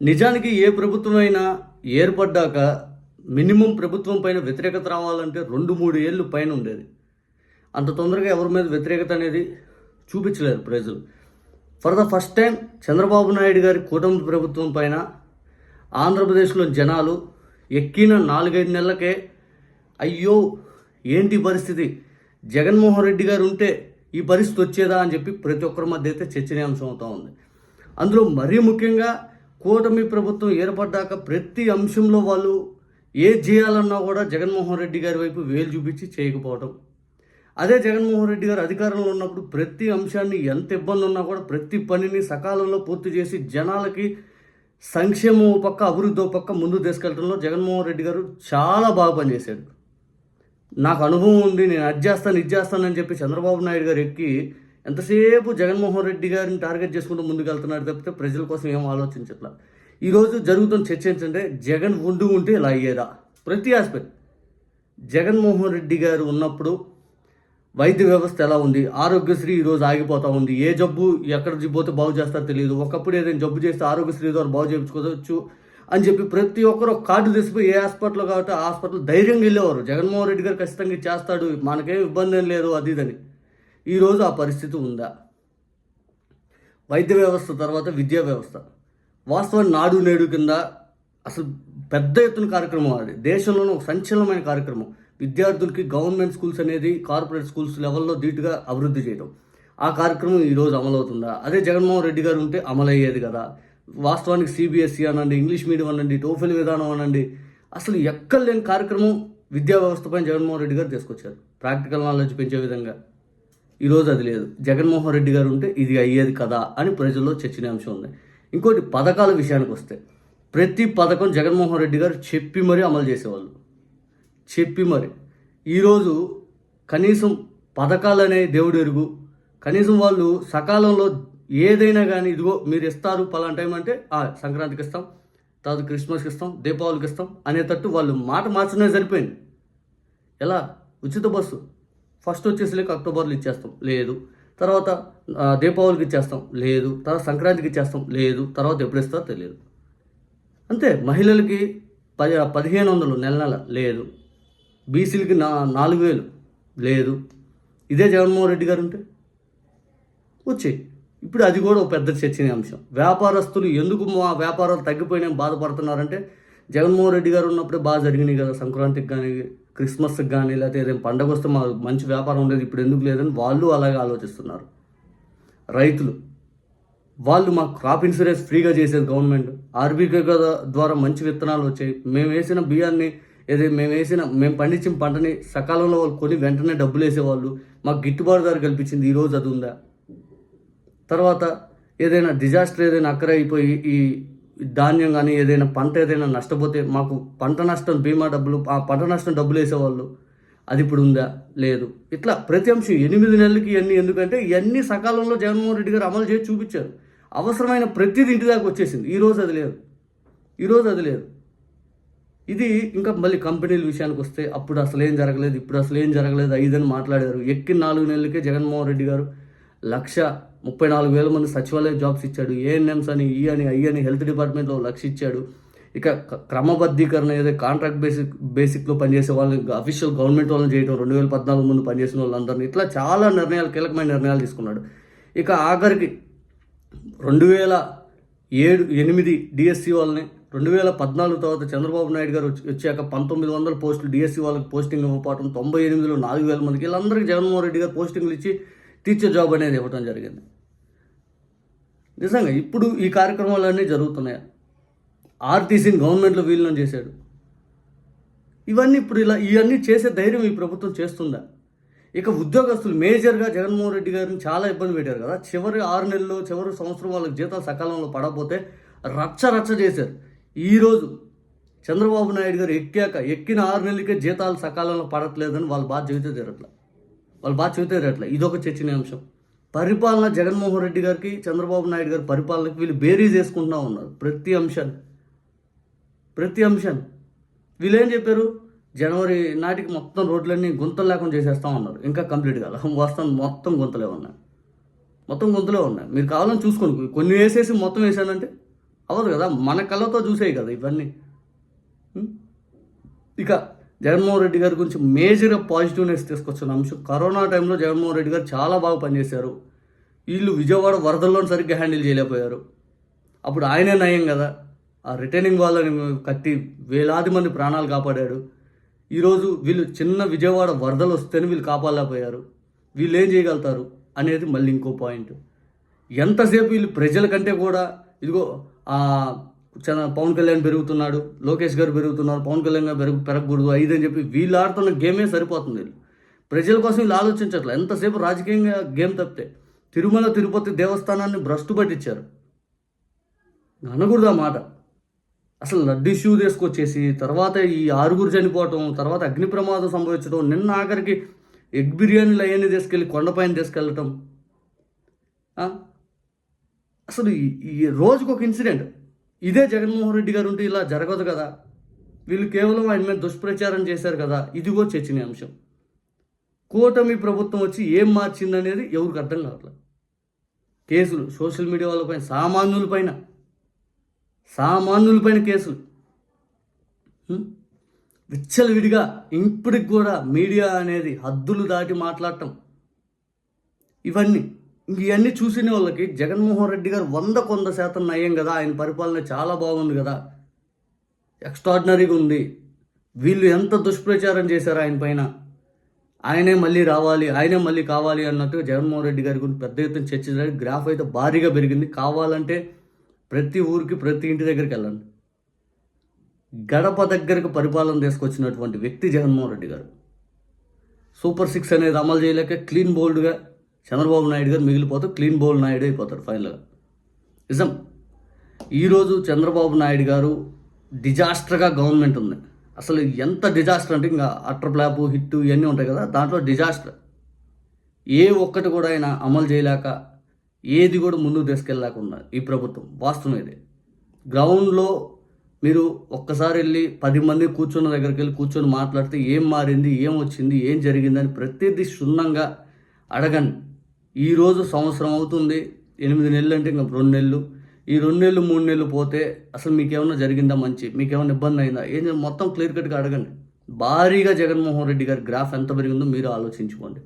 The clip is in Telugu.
నిజానికి ఏ ప్రభుత్వం అయినా ఏర్పడ్డాక మినిమం ప్రభుత్వం పైన వ్యతిరేకత రావాలంటే రెండు మూడు ఏళ్ళు పైన ఉండేది. అంత తొందరగా ఎవరి మీద వ్యతిరేకత అనేది చూపించలేరు ప్రజలు. For the first time Chandrababu Naidu garu కూటమి ప్రభుత్వం పైన ఆంధ్రప్రదేశ్లో జనాలు ఎక్కిన నాలుగైదు నెలలకే అయ్యో ఏంటి పరిస్థితి? జగన్మోహన్ రెడ్డి గారు ఉంటే ఈ పరిస్థితి వచ్చేదా అని చెప్పి ప్రతి ఒక్కరి మధ్య అయితే చర్చనీయాంశం అవుతూ ఉంది. అందులో మరీ ముఖ్యంగా కూటమి ప్రభుత్వం ఏర్పడ్డాక ప్రతి అంశంలో వాళ్ళు ఏ చేయాలన్నా కూడా జగన్మోహన్ రెడ్డి గారి వైపు వేలు చూపించి చేయకపోవడం అదే జగన్మోహన్ రెడ్డి గారు అధికారంలో ఉన్నప్పుడు ప్రతి అంశాన్ని ఎంత ఇబ్బంది ఉన్నా కూడా ప్రతి పనిని సకాలంలో పూర్తి చేసి జనాలకి సంక్షేమం పక్క అభివృద్ధి పక్క ముందు తీసుకెళ్ళడంలో జగన్మోహన్ రెడ్డి గారు చాలా బాగా పనిచేశాడు నాకు అనుభవం ఉంది నేను అది చేస్తాను ఇది చేస్తానని చెప్పి చంద్రబాబు నాయుడు గారు ఎక్కి ఎంతసేపు జగన్మోహన్ రెడ్డి గారిని టార్గెట్ చేసుకుంటూ ముందుకు వెళ్తున్నారు తప్పితే ప్రజల కోసం ఏం ఆలోచించట్లా? ఈరోజు జరుగుతున్న చర్చ ఏంటంటే జగన్ ఉండి ఉంటే ఇలా అయ్యేదా? ప్రతి ఆస్పెక్ట్ జగన్మోహన్ రెడ్డి గారు ఉన్నప్పుడు వైద్య వ్యవస్థ ఎలా ఉంది? ఆరోగ్యశ్రీ ఈరోజు ఆగిపోతా ఉంది. ఏ జబ్బు ఎక్కడ పోతే బాగు చేస్తారో తెలియదు. ఒకప్పుడు ఏదైనా జబ్బు చేస్తే ఆరోగ్యశ్రీ ద్వారా బాగు చేయించుకోవచ్చు అని చెప్పి ప్రతి ఒక్కరు కార్డు తీసిపోయి ఏ హాస్పిటల్ కాబట్టి ఆ హాస్పిటల్ ధైర్యంగా వెళ్ళేవారు. జగన్మోహన్ రెడ్డి గారు ఖచ్చితంగా చేస్తాడు. మనకేం ఇబ్బంది ఏం లేదు అది ఇదని ఈరోజు ఆ పరిస్థితి ఉందా? వైద్య వ్యవస్థ తర్వాత విద్యా వ్యవస్థ. వాస్తవం నాడు నేడు కింద అసలు పెద్ద ఎత్తున కార్యక్రమం అది. దేశంలోనే ఒక సంచలనమైన కార్యక్రమం. విద్యార్థులకి గవర్నమెంట్ స్కూల్స్ అనేది కార్పొరేట్ స్కూల్స్ లెవెల్లో ధీటుగా అభివృద్ధి చేయడం ఆ కార్యక్రమం ఈరోజు అమలవుతుందా? అదే జగన్మోహన్ రెడ్డి గారు ఉంటే అమలయ్యేది కదా. వాస్తవానికి సిబిఎస్ఈ అనండి ఇంగ్లీష్ మీడియం అనండి టోఫెల్ విధానం అనండి. అసలు ఎక్కడ లేని కార్యక్రమం విద్యా వ్యవస్థపై జగన్మోహన్ రెడ్డి గారు తీసుకొచ్చారు. ప్రాక్టికల్ నాలెడ్జ్ పెంచే విధంగా. ఈరోజు అది లేదు. జగన్మోహన్ రెడ్డి గారు ఉంటే ఇది అయ్యేది కదా అని ప్రజల్లో చర్చనీయాంశం ఉంది. ఇంకోటి పథకాల విషయానికి వస్తే ప్రతి పథకం జగన్మోహన్ రెడ్డి గారు చెప్పి మరీ అమలు చేసేవాళ్ళు. చెప్పి మరి. ఈరోజు కనీసం పథకాలనే దేవుడు ఎరుగు. కనీసం వాళ్ళు సకాలంలో ఏదైనా కానీ ఇదిగో మీరు ఇస్తారు పలానా టైం అంటే "ఆ, సంక్రాంతికి ఇస్తాం తర్వాత క్రిస్మస్కి ఇస్తాం దీపావళికి ఇస్తాం అనేటట్టు వాళ్ళు మాట మార్చడమే సరిపోయింది. ఎలా? ఉచిత బస్సు. ఫస్ట్ వచ్చేసరికి అక్టోబర్లో ఇచ్చేస్తాం. లేదు. తర్వాత దీపావళికి ఇచ్చేస్తాం. లేదు. తర్వాత సంక్రాంతికి ఇచ్చేస్తాం. లేదు. తర్వాత ఎప్పుడు ఇస్తారో తెలియదు. అంతే. మహిళలకి పది పదిహేను వందలు నెల నెల. లేదు. బీసీలకి నా నాలుగు వేలు. లేదు. ఇదే జగన్మోహన్ రెడ్డి గారు ఉంటే వచ్చి. ఇప్పుడు అది కూడా ఒక పెద్ద చర్చనీయాంశం వ్యాపారస్తులు ఎందుకు మా వ్యాపారాలు తగ్గిపోయినా బాధపడుతున్నారంటే జగన్మోహన్ రెడ్డి గారు ఉన్నప్పుడే బాగా జరిగినాయి కదా సంక్రాంతికి కానీ క్రిస్మస్కి కానీ లేకపోతే ఏదైనా పండగ వస్తే మా మంచి వ్యాపారం ఉండేది ఇప్పుడు ఎందుకు లేదని వాళ్ళు అలాగే ఆలోచిస్తున్నారు. రైతులు వాళ్ళు మాకు క్రాప్ ఇన్సూరెన్స్ ఫ్రీగా చేసేది గవర్నమెంట్ ఆర్బీకే ద్వారా మంచి విత్తనాలు వచ్చాయి. మేము వేసిన బియ్యాన్ని ఏదైతే మేము వేసిన మేము పండించిన పంటని సకాలంలో వాళ్ళు కొని వెంటనే డబ్బులు వేసేవాళ్ళు. మాకు గిట్టుబాటు ధర కల్పించింది ఈరోజు అది ఉందా? తర్వాత ఏదైనా డిజాస్టర్ ఏదైనా అక్కర అయిపోయి ఈ ధాన్యం కానీ ఏదైనా పంట ఏదైనా నష్టపోతే మాకు పంట నష్టం బీమా డబ్బులు ఆ పంట నష్టం డబ్బులు వేసేవాళ్ళు. అది ఇప్పుడు ఉందా? లేదు. ఇట్లా ప్రతి అంశం ఎనిమిది నెలలకి ఇవన్నీ ఎందుకంటే ఇవన్నీ సకాలంలో జగన్మోహన్ రెడ్డి గారు అమలు చేసి చూపించారు. అవసరమైన ప్రతిది ఇంటి దాకా వచ్చేసింది. ఈరోజు అది లేదు. ఈరోజు అది లేదు. ఇది ఇంకా మళ్ళీ కంపెనీల విషయానికి వస్తే అప్పుడు అసలు ఏం జరగలేదు ఇప్పుడు అసలు ఏం జరగలేదు ఐదని మాట్లాడారు. ఎక్కిన నాలుగు నెలలకే జగన్మోహన్ రెడ్డి గారు లక్ష ముప్పై నాలుగు వేల మంది సచివాలయ జాబ్స్ ఇచ్చాడు. ఏఎన్ఎంస్ అని ఈ అని ఐ అని హెల్త్ డిపార్ట్మెంట్లో లక్ష ఇచ్చాడు. ఇక క్రమబద్ధీకరణ ఏదో కాంట్రాక్ట్ బేసిక్ బేసిక్లో పనిచేసే వాళ్ళని అఫీషియల్ గవర్నమెంట్ వాళ్ళని చేయడం రెండు వేల పద్నాలుగు ముందు పనిచేసిన వాళ్ళందరినీ ఇట్లా చాలా నిర్ణయాలు కీలకమైన నిర్ణయాలు తీసుకున్నాడు. ఇక ఆఖరికి రెండు వేల ఏడు ఎనిమిది డిఎస్సి వాళ్ళని రెండు వేల పద్నాలుగు తర్వాత చంద్రబాబు నాయుడు గారు వచ్చి- వచ్చాక పంతొమ్మిది వందల పోస్టులు డిఎస్సి వాళ్ళకి పోస్టింగ్ ఇవ్వకపోవడం తొంభై ఎనిమిదిలో నాలుగు వేల మందికి వీళ్ళందరికీ జగన్మోహన్ రెడ్డి గారు పోస్టింగ్లు ఇచ్చి టీచర్ జాబ్ అనేది ఇవ్వడం జరిగింది. నిజంగా ఇప్పుడు ఈ కార్యక్రమాలన్నీ జరుగుతున్నాయి? ఆర్టీసీని గవర్నమెంట్లో వీలనం చేశాడు. ఇవన్నీ ఇప్పుడు ఇలా ఇవన్నీ చేసే ధైర్యం ఈ ప్రభుత్వం చేస్తుందా? ఇక ఉద్యోగస్తులు మేజర్గా జగన్మోహన్ రెడ్డి గారిని చాలా ఇబ్బంది పెట్టారు కదా. చివరి ఆరు నెలలు చివరి సంవత్సరం వాళ్ళకి జీతాలు సకాలంలో పడకపోతే రచ్చ రచ్చ చేశారు. ఈరోజు చంద్రబాబు నాయుడు గారు ఎక్కాక ఎక్కిన ఆరు నెలలకే జీతాలు సకాలంలో పడట్లేదని వాళ్ళు బాధ్యత చెబితే వాళ్ళు బాగా చెబితే అట్లా. ఇదొక చర్చనీయాంశం. పరిపాలన జగన్మోహన్ రెడ్డి గారికి చంద్రబాబు నాయుడు గారి పరిపాలనకి వీళ్ళు బేరీజ్ వేసుకుంటూ ఉన్నారు. ప్రతి అంశాన్ని. ప్రతి అంశాన్ని. వీళ్ళు ఏం చెప్పారు? జనవరి నాటికి మొత్తం రోడ్లన్నీ గుంతలు లేకుండా చేసేస్తా ఉన్నారు. ఇంకా కంప్లీట్ కాదు మొత్తం గుంతలే ఉన్నాయి. మొత్తం గుంతలే ఉన్నాయి. మీరు కావాలని చూసుకోండి. కొన్ని వేసేసి మొత్తం వేసానంటే అవ్వదు కదా. మన కళ్ళతో చూసేవి కదా ఇవన్నీ. ఇక జగన్మోహన్ రెడ్డి గారి గురించి మేజర్గా పాజిటివ్నెస్ తీసుకొచ్చిన అంశం కరోనా టైంలో జగన్మోహన్ రెడ్డి గారు చాలా బాగా పనిచేశారు. వీళ్ళు విజయవాడ వరదల్లో సరిగ్గా హ్యాండిల్ చేయలేకపోయారు. అప్పుడు ఆయనే నయం కదా. ఆ రిటైనింగ్ వాళ్ళని కట్టి వేలాది మంది ప్రాణాలు కాపాడాడు. ఈరోజు వీళ్ళు చిన్న విజయవాడ వరదలు వస్తేనే వీళ్ళు కాపాడలేకపోయారు. వీళ్ళు ఏం చేయగలుగుతారు అనేది మళ్ళీ ఇంకో పాయింట్. ఎంతసేపు వీళ్ళు ప్రజల కంటే కూడా ఇదిగో చాలా పవన్ కళ్యాణ్ పెరుగుతున్నాడు లోకేష్ గారు పెరుగుతున్నారు పవన్ కళ్యాణ్ గారు పెరుగు పెరగకూడదు ఐదు అని చెప్పి వీళ్ళు ఆడుతున్న గేమే సరిపోతుంది. వీళ్ళు ప్రజల కోసం వీళ్ళు ఆలోచించట్లే. ఎంతసేపు రాజకీయంగా గేమ్ తప్పితే తిరుమల తిరుపతి దేవస్థానాన్ని భ్రష్టు పట్టించారు. అనకూడదు ఆ మాట. అసలు లడ్డు ఇష్యూ తీసుకొచ్చేసి తర్వాత ఈ ఆరుగురు చనిపోవటం తర్వాత అగ్ని ప్రమాదం సంభవించడం నిన్న ఆఖరికి ఎగ్ బిర్యానీలు అవన్నీ తీసుకెళ్ళి కొండపైన తీసుకెళ్ళటం. అసలు ఈ- ఈ రోజుకు ఒక ఇన్సిడెంట్ ఇదే జగన్మోహన్ రెడ్డి గారు ఉంటే ఇలా జరగదు కదా. వీళ్ళు కేవలం ఆయన మీద దుష్ప్రచారం చేశారు కదా. ఇదిగో చర్చనీయాంశం కూటమి ప్రభుత్వం వచ్చి ఏం మార్చిందనేది ఎవరికి అర్థం కావట్లేదు. కేసులు సోషల్ మీడియా వాళ్ళపైన సామాన్యులపైన సామాన్యులపైన కేసులు. విచ్చలవిడిగా ఇప్పటికి కూడా మీడియా అనేది హద్దులు దాటి మాట్లాడటం. ఇవన్నీ. ఇవన్నీ చూసిన వాళ్ళకి జగన్మోహన్ రెడ్డి గారు వంద కొంద శాతం నయం కదా. ఆయన పరిపాలన చాలా బాగుంది కదా. ఎక్స్ట్రాడినరీగా ఉంది. వీళ్ళు ఎంత దుష్ప్రచారం చేశారు ఆయన పైన. ఆయనే మళ్ళీ రావాలి ఆయనే మళ్ళీ కావాలి అన్నట్టు జగన్మోహన్ రెడ్డి గారి గురించి పెద్ద ఎత్తున చర్చ గ్రాఫ్ అయితే భారీగా పెరిగింది. కావాలంటే ప్రతి ఊరికి ప్రతి ఇంటి దగ్గరికి వెళ్ళండి. గడప దగ్గరకు పరిపాలన తీసుకొచ్చినటువంటి వ్యక్తి జగన్మోహన్ రెడ్డి గారు. సూపర్ సిక్స్ అనేది అమలు చేయలేక క్లీన్ బోల్డ్గా చంద్రబాబు నాయుడు గారు మిగిలిపోతే క్లీన్ బౌల్ నాయుడు అయిపోతారు ఫైనల్గా. నిజం. ఈరోజు చంద్రబాబు నాయుడు గారు డిజాస్టర్గా గవర్నమెంట్ ఉంది. అసలు ఎంత డిజాస్టర్ అంటే ఇంకా అట్టర్ ప్లాపు హిట్ ఇవన్నీ ఉంటాయి కదా దాంట్లో డిజాస్టర్. ఏ ఒక్కటి కూడా ఆయన అమలు చేయలేక ఏది కూడా ముందుకు తీసుకెళ్ళలేకుండా ఈ ప్రభుత్వం వాస్తవం ఇది. గ్రౌండ్లో మీరు ఒక్కసారి వెళ్ళి పది మంది కూర్చున్న దగ్గరికి వెళ్ళి కూర్చొని మాట్లాడితే ఏం మారింది ఏం వచ్చింది ఏం జరిగిందని ప్రతిదీ క్షుణ్ణంగా అడగండి. ఈరోజు సంవత్సరం అవుతుంది. ఎనిమిది నెలలు అంటే ఇంకా రెండు నెలలు. ఈ రెండు నెలలు మూడు నెలలు పోతే అసలు మీకేమన్నా జరిగిందా మంచి? మీకు ఏమైనా ఇబ్బంది అయిందా? ఏం మొత్తం క్లియర్ కట్గా అడగండి. భారీగా జగన్మోహన్ రెడ్డి గారి గ్రాఫ్ ఎంత పెరిగిందో మీరు ఆలోచించుకోండి.